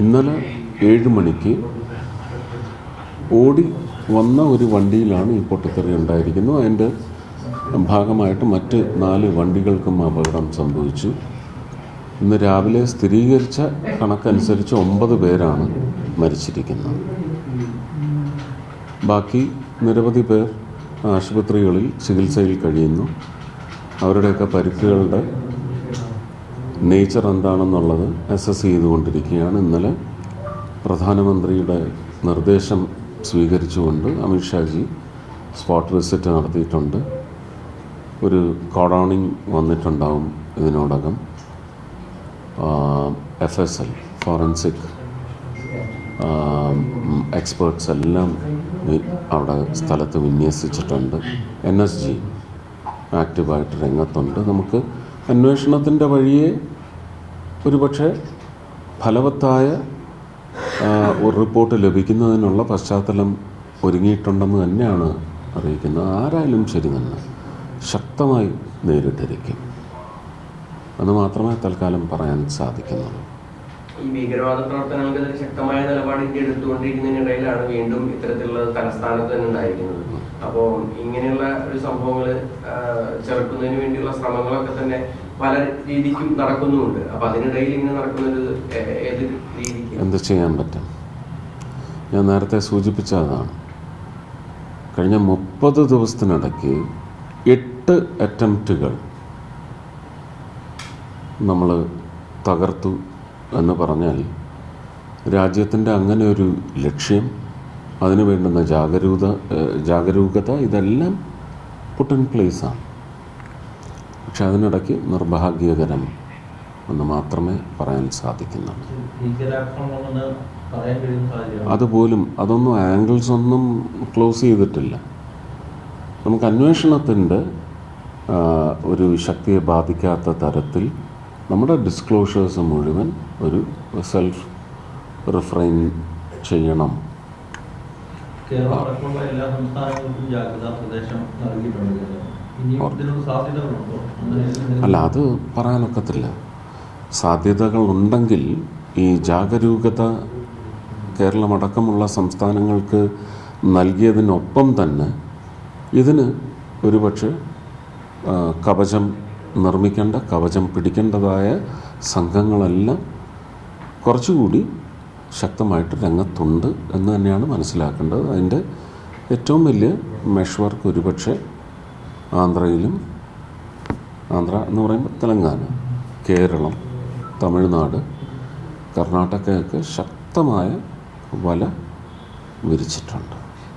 ഇന്നലെ ഏഴ് മണിക്ക് ഓടി വന്ന ഒരു വണ്ടിയിലാണ് ഈ പൊട്ടിത്തെറി ഉണ്ടായിരിക്കുന്നത് അതിന്റെ ഭാഗമായിട്ട് മറ്റ് നാല് വണ്ടികൾക്കും അപകടം സംഭവിച്ചു. ഇന്ന് രാവിലെ സ്ഥിരീകരിച്ച കണക്കനുസരിച്ച് ഒമ്പത് പേരാണ് മരിച്ചിരിക്കുന്നത്. ബാക്കി നിരവധി പേർ ആശുപത്രികളിൽ ചികിത്സയിൽ കഴിയുന്നു. അവരുടെയൊക്കെ പരിക്കുകളുടെ നേച്ചർ എന്താണെന്നുള്ളത് അസസ് ചെയ്തുകൊണ്ടിരിക്കുകയാണ്. ഇന്നലെ പ്രധാനമന്ത്രിയുടെ നിർദ്ദേശം സ്വീകരിച്ചുകൊണ്ട് അമിത്ഷാജി സ്പോട്ട് വിസിറ്റ് നടത്തിയിട്ടുണ്ട്. ഒരു കോഡോണിങ് വന്നിട്ടുണ്ടാവും ഇതിനോടകം. F S L forensic experts എല്ലാം അവിടെ സ്ഥലത്ത് വിന്യസിച്ചിട്ടുണ്ട്. എൻ എസ് ജി ആക്റ്റീവായിട്ട് രംഗത്തുണ്ട്. നമുക്ക് അന്വേഷണത്തിന്റെ വഴിയെ ഒരുപക്ഷെ ഫലവത്തായ ഒരു റിപ്പോർട്ട് ലഭിക്കുന്നതിനുള്ള പശ്ചാത്തലം ഒരുങ്ങിയിട്ടുണ്ടെന്ന് തന്നെയാണ് അറിയിക്കുന്നത്. ആരായാലും ശരി തന്നെ ശക്തമായി നേരിട്ടിരിക്കും. എന്ന് മാത്രമേ തൽക്കാലം പറയാൻ സാധിക്കുന്നുള്ളൂ. ഈ ഭീകരവാദ പ്രവർത്തനങ്ങൾക്കെതിരെ ശക്തമായ നിലപാട് ഇന്ത്യ എടുത്തുകൊണ്ടിരിക്കുന്നതിനിടയിലാണ് വീണ്ടും ഇത്തരത്തിലുള്ള തലസ്ഥാനത്ത് തന്നെ ഉണ്ടായിരിക്കുന്നത്. അപ്പോൾ ഇങ്ങനെയുള്ള ഒരു സംഭവങ്ങൾ ചെറുക്കുന്നതിന് വേണ്ടിയുള്ള ശ്രമങ്ങളൊക്കെ തന്നെ പല രീതിക്കും നടക്കുന്നുമുണ്ട്. അപ്പൊ അതിനിടയിൽ ഇങ്ങനെ നടക്കുന്നത് ഏത് രീതിക്ക്? എന്ത് ചെയ്യാൻ പറ്റും? ഞാൻ നേരത്തെ സൂചിപ്പിച്ച അതാണ് കഴിഞ്ഞ മുപ്പത് ദിവസത്തിനിടയ്ക്ക് എട്ട് അറ്റംപ്റ്റുകൾ നമ്മൾ തകർത്തു. എന്ന് പറഞ്ഞാൽ രാജ്യത്തിന്റെ അങ്ങനെ ഒരു ലക്ഷ്യം അതിന് വേണ്ടുന്ന ജാഗരൂകത ജാഗരൂകത ഇതെല്ലാം പുട്ടൻ പ്ലേസാണ് പക്ഷെ അതിനിടയ്ക്ക് നിർഭാഗ്യകരം എന്ന് മാത്രമേ പറയാൻ സാധിക്കുന്നുള്ളൂ. അതുപോലും അതൊന്നും ആംഗിൾസ് ഒന്നും ക്ലോസ് ചെയ്തിട്ടില്ല. നമുക്ക് അന്വേഷണത്തിന്റെ ഒരു ശക്തിയെ ബാധിക്കാത്ത തരത്തിൽ നമ്മുടെ ഡിസ്ക്ലോഷേഴ്സ് മുഴുവൻ ഒരു സെൽഫ് റിഫ്രൈൻ ചെയ്യണം. അല്ല അത് പറയാനൊക്കത്തില്ല. സാധ്യതകളുണ്ടെങ്കിൽ ഈ ജാഗരൂകത കേരളമടക്കമുള്ള സംസ്ഥാനങ്ങൾക്ക് നൽകിയതിനൊപ്പം തന്നെ ഇതിന് ഒരുപക്ഷെ കവചം നിർമ്മിക്കേണ്ട കവചം പിടിക്കേണ്ടതായ സംഘങ്ങളെല്ലാം കുറച്ചുകൂടി ശക്തമായിട്ട് രംഗത്തുണ്ട് എന്ന് തന്നെയാണ് മനസ്സിലാക്കേണ്ടത്. അതിന്റെ ഏറ്റവും വലിയ മെഷ് വർക്ക് ഒരുപക്ഷെ ആന്ധ്രയിലും ആന്ധ്ര എന്ന് പറയുമ്പോൾ തെലങ്കാന കേരളം തമിഴ്നാട് കർണാടകയൊക്കെ ശക്തമായ വല വിരിച്ചിട്ടുണ്ട്.